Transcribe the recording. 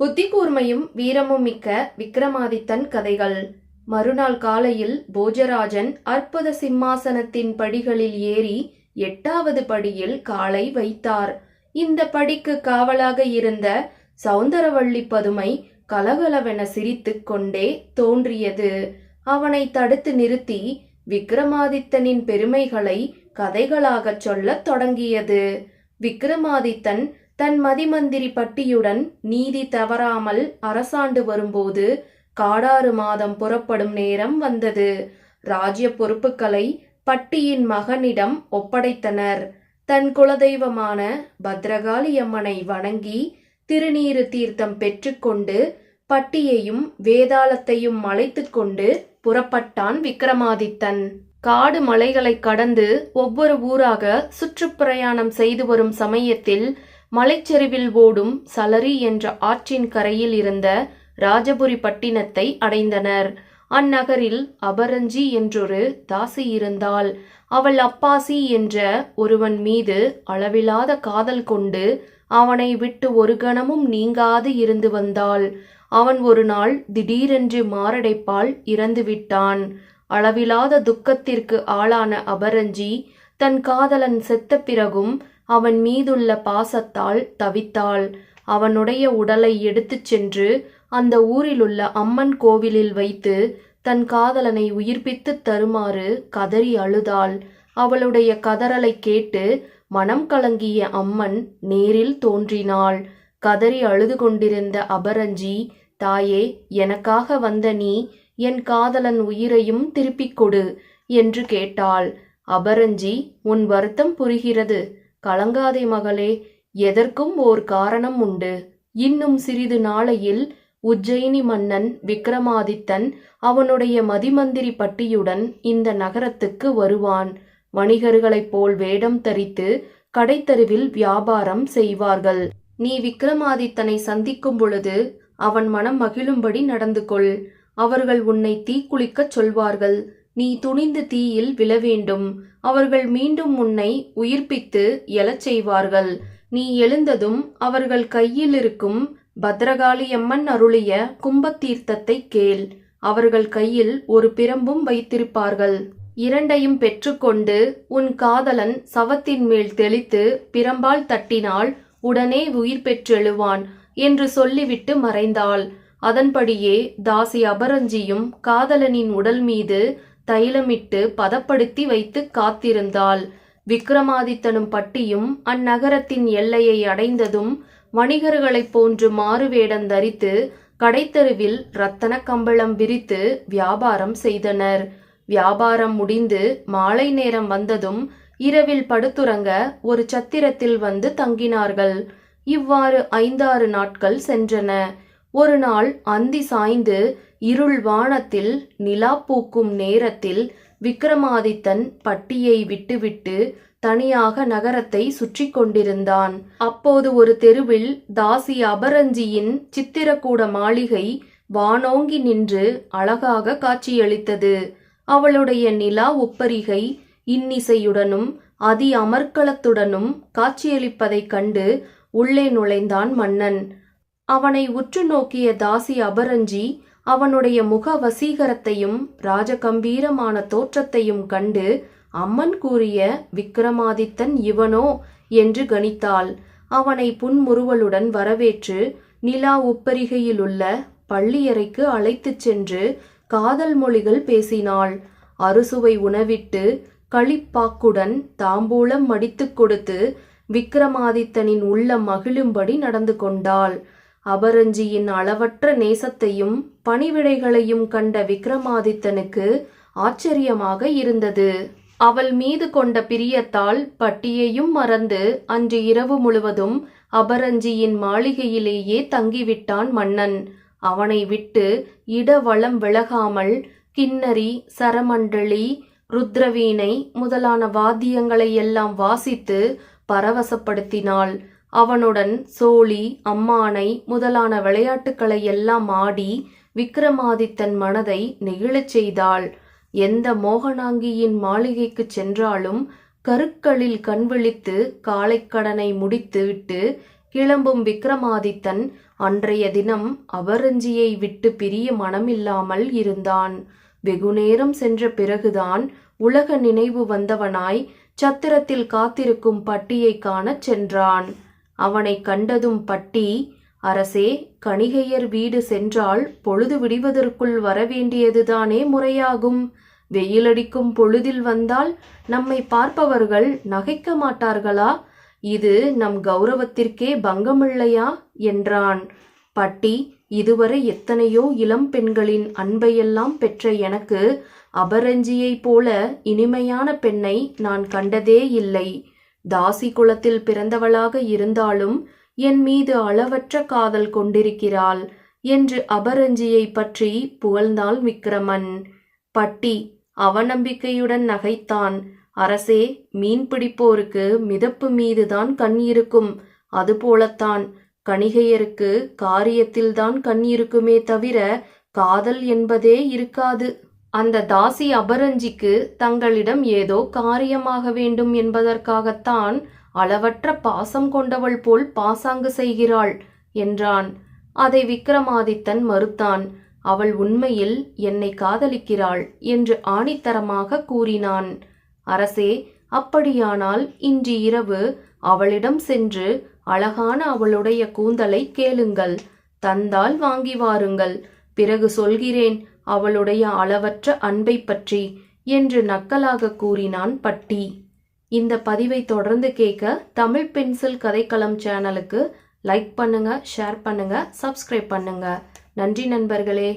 புத்தி கூர்மையும் வீரமும் மிக்க விக்ரமாதித்தன் கதைகள். மறுநாள் காலையில் போஜராஜன் அற்புத சிம்மாசனத்தின் படிகளில் ஏறி எட்டாவது படியில் காலை வைத்தார். இந்த படிக்கு காவலாக இருந்த சௌந்தரவள்ளி பதுமை கலகலவென சிரித்துக் கொண்டே தோன்றியது. அவனை தடுத்து நிறுத்தி விக்ரமாதித்தனின் பெருமைகளை கதைகளாகச் சொல்லத் தொடங்கியது. விக்ரமாதித்தன் தன் மதிமந்திரி பட்டியுடன் நீதி தவறாமல் அரசாண்டு வரும்போது காடாறு மாதம் புறப்படும் நேரம் வந்தது. ராஜ்ய பொறுப்புகளை பட்டியின் மகனிடம் ஒப்படைத்தனர். தன் குலதெய்வமான பத்ரகாளி அம்மனை வணங்கி திருநீறு தீர்த்தம் பெற்றுக்கொண்டு பட்டியையும் வேதாளத்தையும் மலைத்துக் கொண்டு புறப்பட்டான் விக்ரமாதித்தன். காடு மலைகளை கடந்து ஒவ்வொரு ஊராக சுற்றுப்பிரயாணம் செய்து வரும் சமயத்தில் மலைச்சரிவில் ஓடும் சலரி என்ற ஆற்றின் கரையில் இருந்த ராஜபுரி பட்டினத்தை அடைந்தனர். அந்நகரில் அபரஞ்சி என்றொரு தாசி இருந்தாள். அவள் அப்பாசி என்ற ஒருவன் மீது அளவிலாத காதல் கொண்டு அவனை விட்டு ஒரு கணமும் நீங்காது இருந்து வந்தாள். அவன் ஒரு நாள் திடீரென்று மாரடைப்பால் இறந்து விட்டான். அளவிலாத துக்கத்திற்கு ஆளான அபரஞ்சி தன் காதலன் செத்த பிறகும் அவன் மீதுள்ள பாசத்தால் தவித்தாள். அவனுடைய உடலை எடுத்துச் சென்று அந்த ஊரிலுள்ள அம்மன் கோவிலில் வைத்து தன் காதலனை உயிர்ப்பித்துத் தருமாறு கதறி அழுதாள். அவளுடைய கதறலை கேட்டு மனம் கலங்கிய அம்மன் நேரில் தோன்றினாள். கதறி அழுது கொண்டிருந்த அபரஞ்சி தாயே எனக்காக வந்த நீ என் காதலன் உயிரையும் திருப்பிக் கொடு என்று கேட்டாள். அபரஞ்சி உன் வருத்தம் புரிகிறது. கலங்காதே மகளே எதற்கும் ஓர் காரணம் உண்டு. இன்னும் சிறிது நாளையில் உஜ்ஜயினி மன்னன் விக்ரமாதித்தன் அவனுடைய மதிமந்திரி பட்டியுடன் இந்த நகரத்துக்கு வருவான். வணிகர்களைப் போல் வேடம் தரித்து கடைத்தருவில் வியாபாரம் செய்வார்கள். நீ விக்ரமாதித்தனை சந்திக்கும் பொழுது அவன் மனம் மகிழும்படி நடந்து கொள் அவர்கள் உன்னை தீக்குளிக்கச் சொல்வார்கள். நீ துணிந்து தீயில் விழ வேண்டும். அவர்கள் மீண்டும் உன்னை உயிர்ப்பித்து எழச் செய்வார்கள். நீ எழுந்ததும் அவர்கள் கையில் இருக்கும் பத்ரகாளியம்மன் அருளிய கும்பத்தீர்த்தத்தை கேள். அவர்கள் கையில் ஒரு பிரம்பும் வைத்திருப்பார்கள். இரண்டையும் பெற்றுக்கொண்டு உன் காதலன் சவத்தின் மேல் தெளித்து பிரம்பால் தட்டினால் உடனே உயிர் பெற்றெழுவான் என்று சொல்லிவிட்டு மறைந்தாள். அதன்படியே தாசி அபரஞ்சியும் காதலனின் உடல் மீது தைலமிட்டு பதப்படுத்தி வைத்து காத்திருந்தாள். விக்ரமாதித்தனும் பட்டியும் அந்நகரத்தின் எல்லையை அடைந்ததும் வணிகர்களைப் போன்று மாறுவேடம் தரித்து கடைத்தெருவில் ரத்தன கம்பளம் விரித்து வியாபாரம் செய்தனர். வியாபாரம் முடிந்து மாலை நேரம் வந்ததும் இரவில் படுத்துறங்க ஒரு சத்திரத்தில் வந்து தங்கினார்கள். இவ்வாறு ஐந்தாறு நாட்கள் சென்றன. ஒரு நாள் அந்தி சாய்ந்து இருள் வானத்தில் நிலா பூக்கும் நேரத்தில் விக்ரமாதித்தன் பட்டியை விட்டுவிட்டு தனியாக நகரத்தை சுற்றி கொண்டிருந்தான். அப்போது ஒரு தெருவில் தாசி அபரஞ்சியின் சித்திரக்கூட மாளிகை வானோங்கி நின்று அழகாக காட்சியளித்தது. அவளுடைய நிலா ஒப்பரிகை இன்னிசையுடனும் அதி அமர்க்களத்துடனும் காட்சியளிப்பதைக் கண்டு உள்ளே நுழைந்தான் மன்னன். அவனை உற்று நோக்கிய தாசி அபரஞ்சி அவனுடைய முக வசீகரத்தையும் ராஜகம்பீரமான தோற்றத்தையும் கண்டு அம்மன் கூறிய விக்ரமாதித்தன் இவனோ என்று கணித்தாள். அவனை புன்முறுவலுடன் வரவேற்று நிலா உப்பரிகையிலுள்ள பள்ளியறைக்கு அழைத்துச் சென்று காதல் மொழிகள் பேசினாள். அறுசுவை உணவிட்டு களிப்பாக்குடன் தாம்பூலம் மடித்துக் கொடுத்து விக்ரமாதித்தனின் உள்ளம் மகிழும்படி நடந்து கொண்டாள். அபரஞ்சியின் அளவற்ற நேசத்தையும் பணிவிடைகளையும் கண்ட விக்ரமாதித்தனுக்கு ஆச்சரியமாக இருந்தது. அவள் மீது கொண்ட பிரியத்தால் பட்டியையும் மறந்து அன்று இரவு முழுவதும் அபரஞ்சியின் மாளிகையிலேயே தங்கிவிட்டான் மன்னன். அவனை விட்டு இடவளம் விலகாமல் கிண்ணரி சரமண்டலி ருத்ரவீணை முதலான வாத்தியங்களை எல்லாம் வாசித்து பரவசப்படுத்தினாள். அவனுடன் சோழி அம்மானை முதலான விளையாட்டுக்களை எல்லாம் ஆடி விக்ரமாதித்தன் மனதை நெகிழச் செய்தாள். எந்த மோகனாங்கியின் மாளிகைக்குச் சென்றாலும் கருக்களில் கண் விழித்து காலைக்கடனை முடித்துவிட்டு கிளம்பும் விக்ரமாதித்தன் அன்றைய தினம் அபரஞ்சியை விட்டு பிரிய மனமில்லாமல் இருந்தான். வெகுநேரம் சென்ற பிறகுதான் உலக நினைவு வந்தவனாய் சத்திரத்தில் காத்திருக்கும் பட்டியை காணச் சென்றான். அவனை கண்டதும் பட்டி அரசே கணிகையர் வீடு சென்றால் பொழுது விடிவதற்குள் வரவேண்டியதுதானே முறையாகும். வெயிலடிக்கும் பொழுதில் வந்தால் நம்மை பார்ப்பவர்கள் நகைக்க மாட்டார்களா? இது நம் கௌரவத்திற்கே பங்கமில்லையா? என்றான். பட்டி இதுவரை எத்தனையோ இளம் பெண்களின் அன்பையெல்லாம் பெற்ற எனக்கு அபரஞ்சியைப் போல இனிமையான பெண்ணை நான் கண்டதே இல்லை. தாசி குலத்தில் பிறந்தவளாக இருந்தாலும் என் மீது அளவற்ற காதல் கொண்டிருக்கிறாள் என்று அபரஞ்சியை பற்றி புகழ்ந்தாள் விக்கிரமன். பட்டி அவநம்பிக்கையுடன் நகைத்தான். அரசே மீன் பிடிப்போருக்கு மிதப்பு மீதுதான் கண் இருக்கும். அதுபோலத்தான் கணிகையருக்கு காரியத்தில்தான் கண் இருக்குமே தவிர காதல் என்பதே இருக்காது. அந்த தாசி அபரஞ்சிக்கு தங்களிடம் ஏதோ காரியமாக வேண்டும் என்பதற்காகத்தான் அளவற்ற பாசம் கொண்டவள் போல் பாசாங்கு செய்கிறாள் என்றான். அதை விக்ரமாதித்தன் மறுத்தான் அவள் உண்மையில் என்னை காதலிக்கிறாள் என்று ஆணித்தரமாக கூறினான். அரசே அப்படியானால் இன்று இரவு அவளிடம் சென்று அழகான அவளுடைய கூந்தலை கேளுங்கள் தந்தால் வாங்கி வாருங்கள். பிறகு சொல்கிறேன் அவளுடைய அளவற்ற அன்பை பற்றி என்று நக்கலாக கூறினான் பட்டி. இந்த பதிவை தொடர்ந்து கேட்க தமிழ் பென்சில் கதைக்களம் சேனலுக்கு லைக் பண்ணுங்க ஷேர் பண்ணுங்க சப்ஸ்கிரைப் பண்ணுங்க. நன்றி நண்பர்களே.